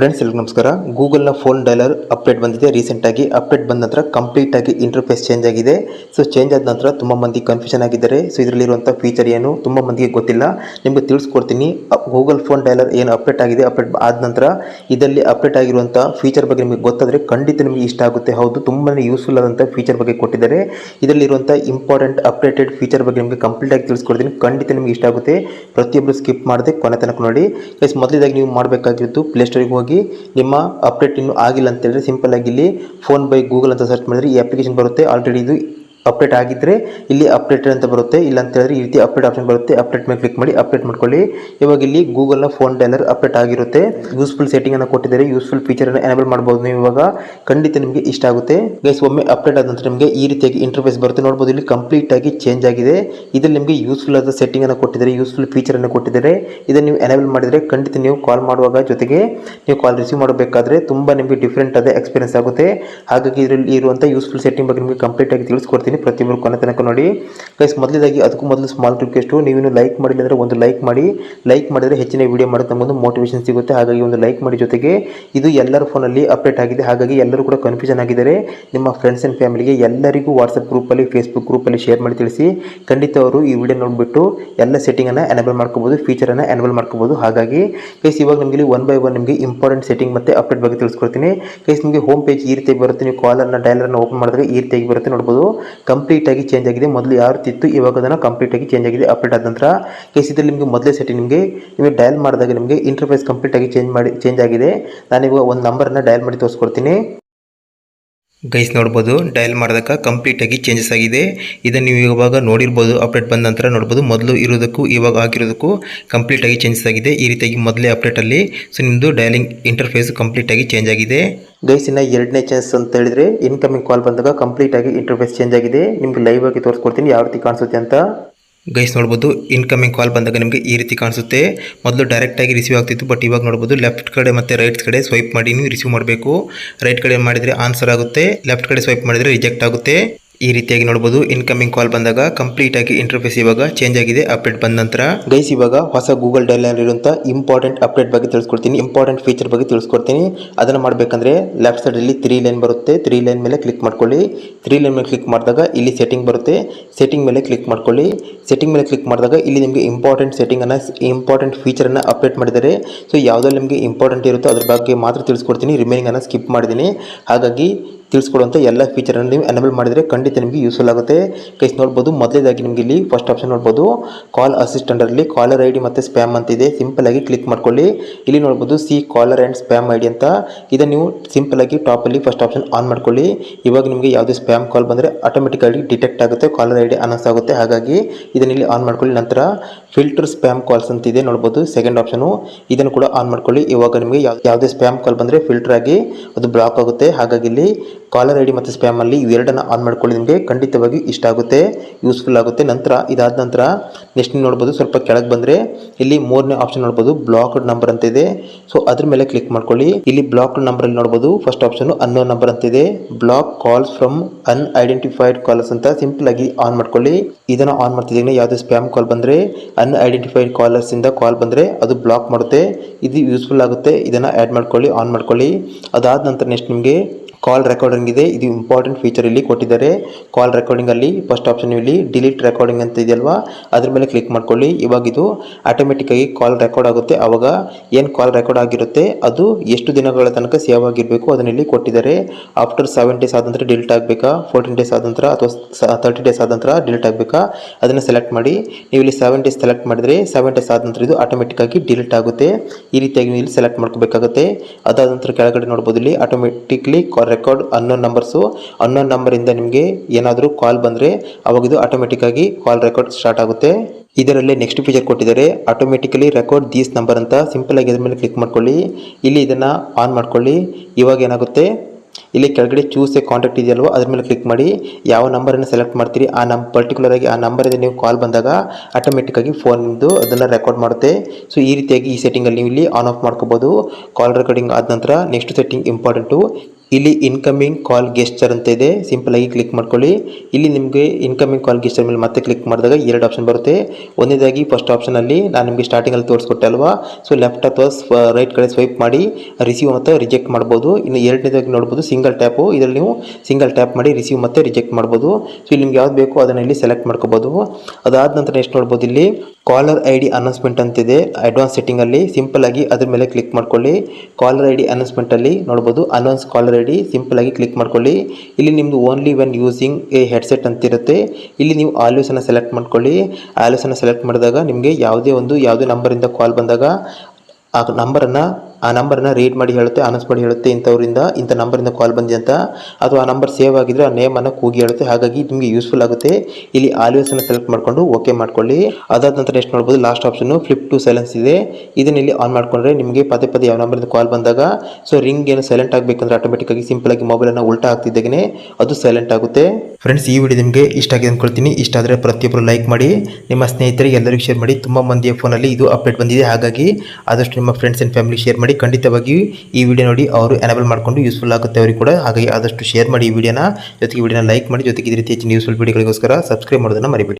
Friends ಎಲ್ಲರಿಗೂ ನಮಸ್ಕಾರ. ಗೂಗಲ್ನ phone dialer update ಬಂದಿದೆ. ರೀಸೆಂಟಾಗಿ ಅಪ್ಡೇಟ್ ಬಂದ ನಂತರ ಕಂಪ್ಲೀಟಾಗಿ ಇಂಟರ್ಫೇಸ್ ಚೇಂಜ್ ಆಗಿದೆ. ಸೊ ಚೇಂಜ್ ಆದ ನಂತರ ತುಂಬ ಮಂದಿ ಕನ್ಫ್ಯೂಷನ್ ಆಗಿದ್ದಾರೆ. ಸೊ ಇದರಲ್ಲಿರುವಂಥ ಫೀಚರ್ ಏನು ತುಂಬ ಮಂದಿಗೆ ಗೊತ್ತಿಲ್ಲ. ನಿಮಗೆ ತಿಳಿಸ್ಕೊಡ್ತೀನಿ. ಗೂಗಲ್ ಫೋನ್ ಡೈಲರ್ ಏನು ಅಪ್ಡೇಟ್ ಆಗಿದೆ, ಅಪ್ಡೇಟ್ ಆದ ನಂತರ ಇದರಲ್ಲಿ ಅಪ್ಡೇಟ್ ಆಗಿರುವಂಥ ಫೀಚರ್ ಬಗ್ಗೆ ನಿಮಗೆ ಗೊತ್ತಾದರೆ ಖಂಡಿತ ನಿಮಗೆ ಇಷ್ಟ ಆಗುತ್ತೆ. ಹೌದು ತುಂಬಾ ಯೂಸ್ಫುಲ್ ಆದಂಥ ಫೀಚರ್ ಬಗ್ಗೆ ಕೊಟ್ಟಿದ್ದಾರೆ. ಇದರಲ್ಲಿರುವಂಥ ಇಂಪಾರ್ಟೆಂಟ್ ಅಪ್ಡೇಟೆಡ್ ಫೀಚರ್ ಬಗ್ಗೆ ನಿಮಗೆ ಕಂಪ್ಲೀಟಾಗಿ ತಿಳಿಸ್ಕೊಡ್ತೀನಿ. ಖಂಡಿತ ನಿಮಗೆ ಇಷ್ಟ ಆಗುತ್ತೆ. ಪ್ರತಿಯೊಬ್ಬರು ಸ್ಕಿಪ್ ಮಾಡದೆ ಕೊನೆ ತನಕ ನೋಡಿ. ಎಸ್ ಮೊದಲಿದಾಗಿ ನೀವು ಮಾಡಬೇಕಾಗಿರೋದು ಪ್ಲೇಸ್ಟೋರಿಗೆ ಹೋಗಿ ನಿಮ್ಮ ಅಪ್ಡೇಟ್ ಇನ್ನೂ ಆಗಿಲ್ಲ ಅಂತ ಹೇಳಿದ್ರೆ ಸಿಂಪಲ್ ಆಗಿ ಇಲ್ಲಿ ಫೋನ್ ಬೈ ಗೂಗಲ್ ಅಂತ ಸರ್ಚ್ ಮಾಡಿದ್ರೆ ಈ ಅಪ್ಲಿಕೇಶನ್ ಬರುತ್ತೆ. ಆಲ್ರೆಡಿ ಇದು ಅಪ್ಡೇಟ್ ಆಗಿದ್ದರೆ ಇಲ್ಲಿ ಅಪ್ಡೇಟೆಡ್ ಅಂತ ಬರುತ್ತೆ. ಇಲ್ಲ ಅಂತ ಹೇಳಿದ್ರೆ ಈ ರೀತಿ ಅಪ್ಡೇಟ್ ಆಪ್ಷನ್ ಬರುತ್ತೆ. ಅಪ್ಡೇಟ್ ಮೇಲೆ ಕ್ಲಿಕ್ ಮಾಡಿ ಅಪ್ಡೇಟ್ ಮಾಡ್ಕೊಳ್ಳಿ. ಇವಾಗ ಇಲ್ಲಿ ಗೂಗಲ್ನ ಫೋನ್ ಡೈಲರ್ ಅಪ್ಡೇಟ್ ಆಗಿರುತ್ತೆ. ಯೂಸ್ಫುಲ್ ಸೆಟ್ಟಿಂಗ್ ಅನ್ನು ಕೊಟ್ಟಿದ್ದಾರೆ. ಯೂಸ್ಫುಲ್ ಫೀಚರ್ ಅನ್ನು ಎನೇಬಲ್ ಮಾಡಬಹುದು ನೀವು ಇವಾಗ. ಖಂಡಿತ ನಿಮಗೆ ಇಷ್ಟ ಆಗುತ್ತೆ. ಗೈಸ್ ಒಮ್ಮೆ ಅಪ್ಡೇಟ್ ಆದ ನಿಮಗೆ ಈ ರೀತಿಯಾಗಿ ಇಂಟರ್ಫೇಸ್ ಬರುತ್ತೆ. ನೋಡ್ಬೋದು ಇಲ್ಲಿ ಕಂಪ್ಲೀಟ್ ಆಗಿ ಚೇಂಜ್ ಆಗಿದೆ. ಇದರಲ್ಲಿ ನಿಮಗೆ ಯೂಸ್ಫುಲ್ ಆದ ಸೆಟ್ಟಿಂಗ್ ಅನ್ನು ಕೊಟ್ಟಿದ್ದಾರೆ. ಯೂಸ್ಫುಲ್ ಫೀಚರ್ ಅನ್ನು ಕೊಟ್ಟಿದ್ದಾರೆ. ಇದನ್ನು ನೀವು ಎನೇಬಲ್ ಮಾಡಿದರೆ ಖಂಡಿತ ನೀವು ಕಾಲ್ ಮಾಡುವಾಗ ಜೊತೆಗೆ ನೀವು ಕಾಲ್ ರಿಸೀವ್ ಮಾಡಬೇಕಾದ್ರೆ ತುಂಬ ನಿಮಗೆ ಡಿಫ್ರೆಂಟ್ ಆದ ಎಕ್ಸ್ಪೀರಿಯನ್ಸ್ ಆಗುತ್ತೆ. ಹಾಗಾಗಿ ಇದರಲ್ಲಿ ಇರುವಂಥ ಯೂಸ್ಫುಲ್ ಸೆಟ್ಟಿಂಗ್ ಬಗ್ಗೆ ನಿಮಗೆ ಕಂಪ್ಲೀಟ್ ಆಗಿ ತಿಳಿಸ್ಕೊಡ್ತೀನಿ ಪ್ರತಿಯೊಬ್ಬರು ಕೊನೆ ತನಕ ನೋಡಿ. ಗೈಸ್ ಮೊದಲಿದಾಗಿ ಅದಕ್ಕೂ ಮೊದಲು ಸ್ಮಾಲ್ ರಿಕ್ವೆಸ್ಟು ನೀವೇನು ಲೈಕ್ ಮಾಡಿಲ್ಲ ಅಂದರೆ ಒಂದು ಲೈಕ್ ಮಾಡಿ. ಲೈಕ್ ಮಾಡಿದರೆ ಹೆಚ್ಚಿನ ವಿಡಿಯೋ ಮಾಡೋಕ್ಕೆ ನಮಗೊಂದು ಮೋಟಿವೇಶನ್ ಸಿಗುತ್ತೆ. ಹಾಗಾಗಿ ಒಂದು ಲೈಕ್ ಮಾಡಿ ಜೊತೆಗೆ ಇದು ಎಲ್ಲರ ಫೋನಲ್ಲಿ ಅಪ್ಡೇಟ್ ಆಗಿದೆ. ಹಾಗಾಗಿ ಎಲ್ಲರೂ ಕೂಡ ಕನ್ಫ್ಯೂಷನ್ ಆಗಿದ್ದಾರೆ. ನಿಮ್ಮ ಫ್ರೆಂಡ್ಸ್ ಆ್ಯಂಡ್ ಫ್ಯಾಮಿಲಿಗೆ ಎಲ್ಲರಿಗೂ ವಾಟ್ಸಪ್ ಗ್ರೂಪಲ್ಲಿ ಫೇಸ್ಬುಕ್ ಗ್ರೂಪಲ್ಲಿ ಶೇರ್ ಮಾಡಿ ತಿಳಿಸಿ. ಖಂಡಿತ ಅವರು ಈ ವಿಡಿಯೋ ನೋಡಿಬಿಟ್ಟು ಎಲ್ಲ ಸೆಟ್ಟಿಂಗನ್ನು ಎನೇಬಲ್ ಮಾಡ್ಕೋಬೋದು ಫೀಚರನ್ನು ಎನೇಬಲ್ ಮಾಡ್ಕೋಬೋದು. ಹಾಗಾಗಿ ಕೈಸ್ ಇವಾಗ ನಿಮಗೆ ಒನ್ ಬೈ ಒನ್ ನಿಮಗೆ ಇಂಪಾರ್ಟೆಂಟ್ ಸೆಟ್ಟಿಂಗ್ ಮತ್ತು ಅಪ್ಡೇಟ್ ಬಗ್ಗೆ ತಿಳಿಸ್ಕೊಡ್ತೀನಿ. ಕೈಸ್ ನಿಮಗೆ ಹೋಮ್ ಪೇಜ್ ಈ ರೀತಿ ಬರುತ್ತೆ. ನೀವು ಕಾಲನ್ನು ಡೈಲರನ್ನು ಓಪನ್ ಮಾಡಿದಾಗ ಈ ರೀತಿಯಾಗಿ ಬರುತ್ತೆ ನೋಡ್ಬೋದು. ಕಂಪ್ಲೀಟ್ ಆಗಿ ಚೇಂಜ್ ಆಗಿದೆ. ಮೊದಲು ಯಾವ ರೀತಿ ಇತ್ತು ಇವಾಗ ಅದನ್ನು ಕಂಪ್ಲೀಟ್ ಆಗಿ ಚೇಂಜ್ ಆಗಿದೆ. ಅಪ್ಡೇಟ್ ಆದ ನಂತರ ಕೇಸ್ ಇದರಲ್ಲಿ ನಿಮಗೆ ಮೊದಲೇ ಸೆಟ್ಟಿಂಗ್ ನಿಮಗೆ ನೀವು ಡಯಲ್ ಮಾಡಿದಾಗ ನಿಮಗೆ ಇಂಟರ್ಫೇಸ್ ಕಂಪ್ಲೀಟ್ ಆಗಿ ಚೇಂಜ್ ಮಾಡಿ ಚೇಂಜ್ ಆಗಿದೆ. ನಾನೀಗ ಒಂದು ನಂಬರನ್ನು ಡಯಲ್ ಮಾಡಿ ತೋರಿಸ್ಕೊಡ್ತೀನಿ. ಗೈಸ್ ನೋಡ್ಬೋದು ಡಯಲ್ ಮಾಡಿದಾಗ ಕಂಪ್ಲೀಟಾಗಿ ಚೇಂಜಸ್ ಆಗಿದೆ. ಇದನ್ನು ನೀವು ಇವಾಗ ನೋಡಿರ್ಬೋದು ಅಪ್ಡೇಟ್ ಬಂದ ನಂತರ ನೋಡ್ಬೋದು, ಮೊದಲು ಇರೋದಕ್ಕೂ, ಇವಾಗ ಆಗಿರೋದಕ್ಕೂ ಕಂಪ್ಲೀಟಾಗಿ ಚೇಂಜಸ್ ಆಗಿದೆ. ಈ ರೀತಿಯಾಗಿ ಮೊದಲೇ ಅಪ್ಡೇಟಲ್ಲಿ ಸೊ ನಿಮ್ಮದು ಡಯಲಿಂಗ್ ಇಂಟರ್ಫೇಸ್ ಕಂಪ್ಲೀಟಾಗಿ ಚೇಂಜ್ ಆಗಿದೆ. ಗೈಸ್ ಇನ್ನು ಎರಡನೇ ಚಾನ್ಸ್ ಅಂತ ಹೇಳಿದ್ರೆ ಇನ್ಕಮಿಂಗ್ ಕಾಲ್ ಬಂದಾಗ ಕಂಪ್ಲೀಟಾಗಿ ಇಂಟರ್ಫೇಸ್ ಚೇಂಜ್ ಆಗಿದೆ. ನಿಮ್ಗೆ ಲೈವ್ ಆಗಿ ತೋರಿಸ್ಕೊಡ್ತೀನಿ, ಯಾವ ರೀತಿ ಕಾಣಿಸುತ್ತೆ ಅಂತ. ಗೈಸ್ ನೋಡ್ಬೋದು ಇನ್ಕಮಿಂಗ್ ಕಾಲ್ ಬಂದಾಗ ನಿಮಗೆ ಈ ರೀತಿ ಕಾಣಿಸುತ್ತೆ. ಮೊದಲು ಡೈರೆಕ್ಟಾಗಿ ರಿಸೀವ್ ಆಗ್ತಿತ್ತು ಬಟ್ ಇವಾಗ ನೋಡ್ಬೋದು ಲೆಫ್ಟ್ ಕಡೆ ಮತ್ತು ರೈಟ್ ಕಡೆ ಸ್ವೈಪ್ ಮಾಡಿ ನೀವು ರಿಸೀವ್ ಮಾಡಬೇಕು. ರೈಟ್ ಕಡೆ ಮಾಡಿದರೆ ಆನ್ಸರ್ ಆಗುತ್ತೆ ಲೆಫ್ಟ್ ಕಡೆ ಸ್ವೈಪ್ ಮಾಡಿದರೆ ರಿಜೆಕ್ಟ್ ಆಗುತ್ತೆ. ಈ ರೀತಿಯಾಗಿ ನೋಡ್ಬೋದು ಇನ್ಕಮಿಂಗ್ ಕಾಲ್ ಬಂದಾಗ ಕಂಪ್ಲೀಟ್ ಆಗಿ ಇಂಟರ್ಫೇಸ್ ಇವಾಗ ಚೇಂಜ್ ಆಗಿದೆ ಅಪ್ಡೇಟ್ ಬಂದ ನಂತರ. ಗೈಸ್ ಇವಾಗ ಹೊಸ ಗೂಗಲ್ ಇರುವಂಥ ಇಂಪಾರ್ಟೆಂಟ್ ಅಪ್ಡೇಟ್ ಬಗ್ಗೆ ತಿಳಿಸ್ಕೊಡ್ತೀನಿ ಇಂಪಾರ್ಟೆಂಟ್ ಫೀಚರ್ ಬಗ್ಗೆ ತಿಳಿಸ್ಕೊಡ್ತೀನಿ. ಅದನ್ನು ಮಾಡಬೇಕಂದ್ರೆ ಲೆಫ್ಟ್ ಸೈಡಲ್ಲಿ ತ್ರೀ ಲೈನ್ ಬರುತ್ತೆ ತ್ರೀ ಲೈನ್ ಮೇಲೆ ಕ್ಲಿಕ್ ಮಾಡ್ಕೊಳ್ಳಿ. ತ್ರೀ ಲೈನ್ ಮೇಲೆ ಕ್ಲಿಕ್ ಮಾಡಿದಾಗ ಇಲ್ಲಿ ಸೆಟ್ಟಿಂಗ್ ಬರುತ್ತೆ ಸೆಟ್ಟಿಂಗ್ ಮೇಲೆ ಕ್ಲಿಕ್ ಮಾಡ್ಕೊಳ್ಳಿ. ಸೆಟ್ಟಿಂಗ್ ಮೇಲೆ ಕ್ಲಿಕ್ ಮಾಡಿದಾಗ ಇಲ್ಲಿ ನಿಮಗೆ ಇಂಪಾರ್ಟೆಂಟ್ ಸೆಟ್ಟಿಂಗನ್ನು ಇಂಪಾರ್ಟೆಂಟ್ ಫೀಚರನ್ನು ಅಪ್ಡೇಟ್ ಮಾಡಿದ್ದಾರೆ. ಸೊ ಯಾವುದ್ರಲ್ಲಿ ನಿಮಗೆ ಇಂಪಾರ್ಟೆಂಟ್ ಇರುತ್ತೋ ಅದ್ರ ಬಗ್ಗೆ ಮಾತ್ರ ತಿಳಿಸ್ಕೊಡ್ತೀನಿ ಅನ್ನ ಸ್ಕಿಪ್ ಮಾಡಿದ್ದೀನಿ. ಹಾಗಾಗಿ ತಿಳಿಸ್ಕೊಡುವಂಥ ಎಲ್ಲ ಫೀಚರನ್ನು ನೀವು ಎನೇಬಲ್ ಮಾಡಿದರೆ ಖಂಡಿತ ನಿಮಗೆ ಯೂಸ್ಫುಲ್ ಆಗುತ್ತೆ. ಕೈಸ್ ನೋಡ್ಬೋದು, ಮೊದಲೇದಾಗಿ ನಿಮಗೆ ಇಲ್ಲಿ ಫಸ್ಟ್ ಆಪ್ಷನ್ ನೋಡ್ಬೋದು. ಕಾಲ್ ಅಸಿಸ್ಟೆಂಟಲ್ಲಿ ಕಾಲರ್ ಐ ಡಿ ಮತ್ತು ಸ್ಪ್ಯಾಮ್ ಅಂತಿದೆ ಸಿಂಪಲ್ ಆಗಿ ಕ್ಲಿಕ್ ಮಾಡ್ಕೊಳ್ಳಿ. ಇಲ್ಲಿ ನೋಡ್ಬೋದು see caller and spam I D ಅಂತ. ಇದನ್ನು ನೀವು ಸಿಂಪಲ್ ಆಗಿ ಟಾಪಲ್ಲಿ ಫಸ್ಟ್ ಆಪ್ಷನ್ ಆನ್ ಮಾಡ್ಕೊಳ್ಳಿ. ಇವಾಗ ನಿಮಗೆ ಯಾವುದೇ ಸ್ಪ್ಯಾಮ್ ಕಾಲ್ ಬಂದರೆ ಆಟೋಮೆಟಿಕ್ಕಾಗಿ ಡಿಟೆಕ್ಟ್ ಆಗುತ್ತೆ ಕಾಲರ್ ಐ ಡಿ ಅನೌನ್ಸ್ ಆಗುತ್ತೆ. ಹಾಗಾಗಿ ಇದನ್ನ ಇಲ್ಲಿ ಆನ್ ಮಾಡ್ಕೊಳ್ಳಿ. ನಂತರ ಫಿಲ್ಟರ್ ಸ್ಪ್ಯಾಮ್ ಕಾಲ್ಸ್ ಅಂತ ಇದೆ ನೋಡ್ಬೋದು ಸೆಕೆಂಡ್ ಆಪ್ಷನು ಇದನ್ನು ಕೂಡ ಆನ್ ಮಾಡ್ಕೊಳ್ಳಿ. ಇವಾಗ ನಿಮಗೆ ಯಾವ- ಯಾವುದೇ ಸ್ಪ್ಯಾಮ್ ಕಾಲ್ ಬಂದರೆ ಫಿಲ್ಟರ್ ಆಗಿ ಅದು ಬ್ಲಾಕ್ ಆಗುತ್ತೆ. ಹಾಗಾಗಿ ಇಲ್ಲಿ ಕಾಲರ್ ಐ ಡಿ ಮತ್ತು ಸ್ಪ್ಯಾಮಲ್ಲಿ ಇವೆರಡನ್ನು ಆನ್ ಮಾಡ್ಕೊಳ್ಳಿ, ನಿಮಗೆ ಖಂಡಿತವಾಗಿ ಇಷ್ಟ ಆಗುತ್ತೆ ಯೂಸ್ಫುಲ್ ಆಗುತ್ತೆ. ನಂತರ, ಇದಾದ ನಂತರ ನೆಕ್ಸ್ಟ್ ನೀವು ನೋಡ್ಬೋದು, ಸ್ವಲ್ಪ ಕೆಳಗೆ ಬಂದರೆ ಇಲ್ಲಿ ಮೂರನೇ ಆಪ್ಷನ್ ನೋಡ್ಬೋದು ಬ್ಲಾಕ್ಡ್ ನಂಬರ್ ಅಂತ ಇದೆ. ಸೊ ಅದ್ರ ಮೇಲೆ ಕ್ಲಿಕ್ ಮಾಡ್ಕೊಳ್ಳಿ. ಇಲ್ಲಿ ಬ್ಲಾಕ್ಡ್ ನಂಬರಲ್ಲಿ ನೋಡ್ಬೋದು ಫಸ್ಟ್ ಆಪ್ಷನ್ ಅನ್ನೋ ನಂಬರ್ ಅಂತ ಇದೆ. Block calls from unidentified callers ಅಂತ ಸಿಂಪಲ್ ಆಗಿ ಆನ್ ಮಾಡ್ಕೊಳ್ಳಿ. ಇದನ್ನು ಆನ್ ಮಾಡ್ತಿದ್ದೀನಿ ಯಾವುದೇ ಸ್ಪ್ಯಾಮ್ ಕಾಲ್ ಬಂದರೆ ಅನ್ಐಡೆಂಟಿಫೈಡ್ ಕಾಲರ್ಸ್ ಇಂದ ಕಾಲ್ ಬಂದರೆ ಅದು ಬ್ಲಾಕ್ ಮಾಡುತ್ತೆ. ಇದು ಯೂಸ್ಫುಲ್ ಆಗುತ್ತೆ. ಇದನ್ನು ಆ್ಯಡ್ ಮಾಡ್ಕೊಳ್ಳಿ ಆನ್ ಮಾಡ್ಕೊಳ್ಳಿ. ಅದಾದ ನಂತರ ನೆಕ್ಸ್ಟ್ ನಿಮಗೆ ಕಾಲ್ ರೆಕಾರ್ಡಿಂಗ್ ಇದೆ. ಇದು ಇಂಪಾರ್ಟೆಂಟ್ ಫೀಚರ್ ಇಲ್ಲಿ ಕೊಟ್ಟಿದ್ದಾರೆ. ಕಾಲ್ ರೆಕಾರ್ಡಿಂಗ್ ಅಲ್ಲಿ ಫಸ್ಟ್ ಆಪ್ಷನ್ ಇಲ್ಲಿ ಡಿಲೀಟ್ ರೆಕಾರ್ಡಿಂಗ್ ಅಂತ ಇದೆಯಲ್ವಾ? ಅದ್ರ ಮೇಲೆ ಕ್ಲಿಕ್ ಮಾಡ್ಕೊಳ್ಳಿ. ಇವಾಗ ಇದು ಆಟೋಮೆಟಿಕ್ ಆಗಿ ಕಾಲ್ ರೆಕಾರ್ಡ್ ಆಗುತ್ತೆ. ಅವಾಗ ಏನು ಕಾಲ್ ರೆಕಾರ್ಡ್ ಆಗಿರುತ್ತೆ? ಅದು ಎಷ್ಟು ದಿನಗಳ ತನಕ ಸೇವ್ ಆಗಿರಬೇಕು ಅದನ್ನ ಇಲ್ಲಿ ಕೊಟ್ಟಿದ್ದಾರೆ. ಆಫ್ಟರ್ ಸೆವೆನ್ ಡೇಸ್ ಆದ ನಂತರ ಡಿಲೀಟ್ ಆಗಬೇಕಾ? ಫೋರ್ಟೀನ್ ಡೇಸ್ ಆದ ನಂತರ ಅಥವಾ ತರ್ಟಿ ಡೇಸ್ ಆದ ನಂತರ ಡಿಲೀಟ್ ಆಗಬೇಕಾ? ಅದನ್ನು ಸೆಲೆಕ್ಟ್ ಮಾಡಿ. ನೀವು ಇಲ್ಲಿ ಸೆವೆನ್ ಡೇಸ್ ಸೆಲೆಕ್ಟ್ ಮಾಡಿದರೆ ಸೆವೆನ್ ಡೇಸ್ ಆದ ನಂತರ ಇದು ಆಟೋಮೆಟಿಕ್ ಆಗಿ ಡಿಲೀಟ್ ಆಗುತ್ತೆ. ಈ ರೀತಿಯಾಗಿ ನೀವು ಇಲ್ಲಿ ಸೆಲೆಕ್ಟ್ ಮಾಡ್ಕೋಬೇಕಾಗುತ್ತೆ. ಅದಾದ ನಂತರ ಕೆಳಗಡೆ ನೋಡ್ಬೋದು ಇಲ್ಲಿ automatically call record unknown numbers unknown ನಂಬರಿಂದ ನಿಮಗೆ ಏನಾದರೂ ಕಾಲ್ ಬಂದರೆ ಅವಾಗ ಇದು ಆಟೋಮೆಟಿಕ್ ಆಗಿ ಕಾಲ್ ರೆಕಾರ್ಡ್ ಸ್ಟಾರ್ಟ್ ಆಗುತ್ತೆ. ಇದರಲ್ಲಿ ನೆಕ್ಸ್ಟ್ ಫೀಚರ್ ಕೊಟ್ಟಿದ್ದಾರೆ. ಆಟೋಮೆಟಿಕಲಿ ರೆಕಾರ್ಡ್ ದೀಸ್ ನಂಬರ್ ಅಂತ ಸಿಂಪಲ್ ಆಗಿ ಇದ್ರ ಮೇಲೆ ಕ್ಲಿಕ್ ಮಾಡ್ಕೊಳ್ಳಿ. ಇಲ್ಲಿ ಇದನ್ನು ಆನ್ ಮಾಡ್ಕೊಳ್ಳಿ. ಇವಾಗ ಏನಾಗುತ್ತೆ? ಇಲ್ಲಿ ಕೆಳಗಡೆ ಚೂಸ್ ಎ ಕಾಂಟ್ಯಾಕ್ಟ್ ಇದೆಯಲ್ವ? ಅದ್ರ ಮೇಲೆ ಕ್ಲಿಕ್ ಮಾಡಿ. ಯಾವ ನಂಬರನ್ನು ಸೆಲೆಕ್ಟ್ ಮಾಡ್ತೀರಿ? ಆ ನಮ್ಮ ಪರ್ಟಿಕ್ಯುಲರ್ ಆಗಿ ಆ ನಂಬರಿಂದ ನೀವು ಕಾಲ್ ಬಂದಾಗ ಆಟೋಮೆಟಿಕ್ ಆಗಿ ಫೋನ್ ನಿಮ್ಮದು ಅದನ್ನು ರೆಕಾರ್ಡ್ ಮಾಡುತ್ತೆ. ಸೊ ಈ ರೀತಿಯಾಗಿ ಈ ಸೆಟ್ಟಿಂಗಲ್ಲಿ ನೀವು ಇಲ್ಲಿ ಆನ್ ಆಫ್ ಮಾಡ್ಕೋಬೋದು. ಕಾಲ್ ರೆಕಾರ್ಡಿಂಗ್ ಆದ ನಂತರ ನೆಕ್ಸ್ಟ್ ಸೆಟ್ಟಿಂಗ್ ಇಂಪಾರ್ಟೆಂಟು ಇಲ್ಲಿ ಇನ್ಕಮಿಂಗ್ ಕಾಲ್ ಗೆಸ್ಚರ್ ಅಂತ ಇದೆ. ಸಿಂಪಲ್ ಆಗಿ ಕ್ಲಿಕ್ ಮಾಡ್ಕೊಳ್ಳಿ. ಇಲ್ಲಿ ನಿಮಗೆ ಇನ್ಕಮಿಂಗ್ ಕಾಲ್ ಗೆಸ್ಚರ್ ಮೇಲೆ ಮತ್ತೆ ಕ್ಲಿಕ್ ಮಾಡಿದಾಗ ಎರಡು ಆಪ್ಷನ್ ಬರುತ್ತೆ. ಒಂದೇದಾಗಿ ಫಸ್ಟ್ ಆಪ್ಷನಲ್ಲಿ ನಾನು ನಿಮಗೆ ಸ್ಟಾರ್ಟಿಂಗಲ್ಲಿ ತೋರಿಸ್ಕೊಟ್ಟೆ ಅಲ್ವಾ? ಸೊ ಲೆಫ್ಟ್ ಅಥವಾ ರೈಟ್ ಕಡೆ ಸ್ವೈಪ್ ಮಾಡಿ ರಿಸೀವ್ ಮತ್ತು ರಿಜೆಕ್ಟ್ ಮಾಡ್ಬೋದು. ಇನ್ನು ಎರಡನೇದಾಗಿ ನೋಡ್ಬೋದು ಸಿಂಗಲ್ ಟ್ಯಾಪು ಇದರಲ್ಲಿ ನೀವು ಸಿಂಗಲ್ ಟ್ಯಾಪ್ ಮಾಡಿ ರಿಸೀವ್ ಮತ್ತು ರಿಜೆಕ್ಟ್ ಮಾಡ್ಬೋದು. ಸೊ ಇಲ್ಲಿ ನಿಮ್ಗೆ ಯಾವ್ದು ಬೇಕೋ ಅದನ್ನು ಇಲ್ಲಿ ಸೆಲೆಕ್ಟ್ ಮಾಡ್ಕೋಬೋದು. ಅದಾದ ನಂತರ ನೆಕ್ಸ್ಟ್ ನೋಡ್ಬೋದು ಇಲ್ಲಿ. ಕಾಲರ್ ಐ ಡಿ ಅನೌನ್ಸ್ಮೆಂಟ್ ಅಂತಿದೆ. ಅಡ್ವಾನ್ಸ್ ಸೆಟ್ಟಿಂಗಲ್ಲಿ ಸಿಂಪಲ್ ಆಗಿ ಅದ್ರ ಮೇಲೆ ಕ್ಲಿಕ್ ಮಾಡ್ಕೊಳ್ಳಿ. ಕಾಲರ್ ಐ ಡಿ ಅನೌನ್ಸ್ಮೆಂಟಲ್ಲಿ ನೋಡ್ಬೋದು. Announce caller I D simple ಆಗಿ ಕ್ಲಿಕ್ ಮಾಡ್ಕೊಳ್ಳಿ. ಇಲ್ಲಿ ನಿಮ್ಮದು only when using a headset ಅಂತಿರುತ್ತೆ. ಇಲ್ಲಿ ನೀವು ಆಲ್ಯೂಸನ್ನು ಸೆಲೆಕ್ಟ್ ಮಾಡ್ಕೊಳ್ಳಿ. ಆಲ್ಯೂಸನ್ನು ಸೆಲೆಕ್ಟ್ ಮಾಡಿದಾಗ ನಿಮಗೆ ಯಾವುದೇ ಒಂದು, ಯಾವುದೇ ನಂಬರಿಂದ ಕಾಲ್ ಬಂದಾಗ ಆ ನಂಬರನ್ನು ಆ ನಂಬರ್ನ ರೀಡ್ ಮಾಡಿ ಹೇಳುತ್ತೆ, ಅನೌನ್ಸ್ ಮಾಡಿ ಹೇಳುತ್ತೆ ಇಂಥವರಿಂದ, ಇಂಥ ನಂಬರಿಂದ ಕಾಲ್ ಬಂದಿದೆ ಅಂತ. ಅಥವಾ ಆ ನಂಬರ್ ಸೇವ್ ಆಗಿದ್ರೆ ಆ ನೇಮನ್ನು ಕೂಗಿ ಹೇಳುತ್ತೆ. ಹಾಗಾಗಿ ನಿಮಗೆ ಯೂಸ್ಫುಲ್ ಆಗುತ್ತೆ. ಇಲ್ಲಿ ಆಲ್ವೇಸನ್ನು ಸೆಲೆಕ್ಟ್ ಮಾಡಿಕೊಂಡು ಓಕೆ ಮಾಡ್ಕೊಳ್ಳಿ. ಅದಾದ ನಂತರ ಎಷ್ಟು ನೋಡ್ಬೋದು last option flip to silence ಇದೆ. ಇದನ್ನ ಇಲ್ಲಿ ಆನ್ ಮಾಡಿಕೊಂಡ್ರೆ ನಿಮಗೆ ಪದೇ ಪದೇ ಯಾವ ನಂಬರಿಂದ ಕಾಲ್ ಬಂದಾಗ ಸೊ ರಿಂಗ್ ಏನು ಸೈಲೆಂಟ್ ಆಗಬೇಕಂದ್ರೆ ಆಟೋಮೆಟಿಕ್ಕಾಗಿ ಸಿಂಪಲ್ ಆಗಿ ಮೊಬೈಲನ್ನು ಉಲ್ಟಾ ಹಾಕ್ತಿದ್ದಾಗೇ ಅದು ಸೈಲೆಂಟ್ ಆಗುತ್ತೆ. ಫ್ರೆಂಡ್ಸ್ ಈ ವಿಡಿಯೋ ನಿಮಗೆ ಇಷ್ಟ ಆಗಿದೆ ಅಂದ್ಕೊಳ್ತೀನಿ ಇಷ್ಟ ಆದರೆ ಪ್ರತಿಯೊಬ್ಬರು ಲೈಕ್ ಮಾಡಿ. ನಿಮ್ಮ ಸ್ನೇಹಿತರಿಗೆ ಎಲ್ಲರಿಗೂ ಶೇರ್ ಮಾಡಿ. ತುಂಬ ಮಂದಿಯ ಫೋನಲ್ಲಿ ಇದು ಅಪ್ಡೇಟ್ ಬಂದಿದೆ. ಹಾಗಾಗಿ ಆದಷ್ಟು ನಿಮ್ಮ ಫ್ರೆಂಡ್ಸ್ ಆ್ಯಂಡ್ ಫ್ಯಾಮಿಲಿ ಶೇರ್ ಮಾಡಿ. ಖಂಡಿತವಾಗಿ ಈ ವಿಡಿಯೋ ನೋಡಿ ಅವರು ಎನೇಬಲ್ ಮಾಡಿಕೊಂಡು ಯೂಸ್ಫುಲ್ ಆಗುತ್ತೆ ಅವರಿಗೆ ಕೂಡ. ಹಾಗಾಗಿ ಆದಷ್ಟು ಶೇರ್ ಮಾಡಿ ಈ ವಿಡಿಯೋನ ಜೊತೆಗೆ ವಿಡಿಯೋನ ಲೈಕ್ ಮಾಡಿ, ಜೊತೆಗೆ ಇದೇ ರೀತಿ ಹೆಚ್ಚಿನ ಯೂಸ್ಫುಲ್ ವಿಡಿಯೋಗಳಿಗೋಸ್ಕರ ಸಬ್ಸ್ಕ್ರೈಬ್ ಮಾಡೋದನ್ನು ಮರಿಬೇಡಿ.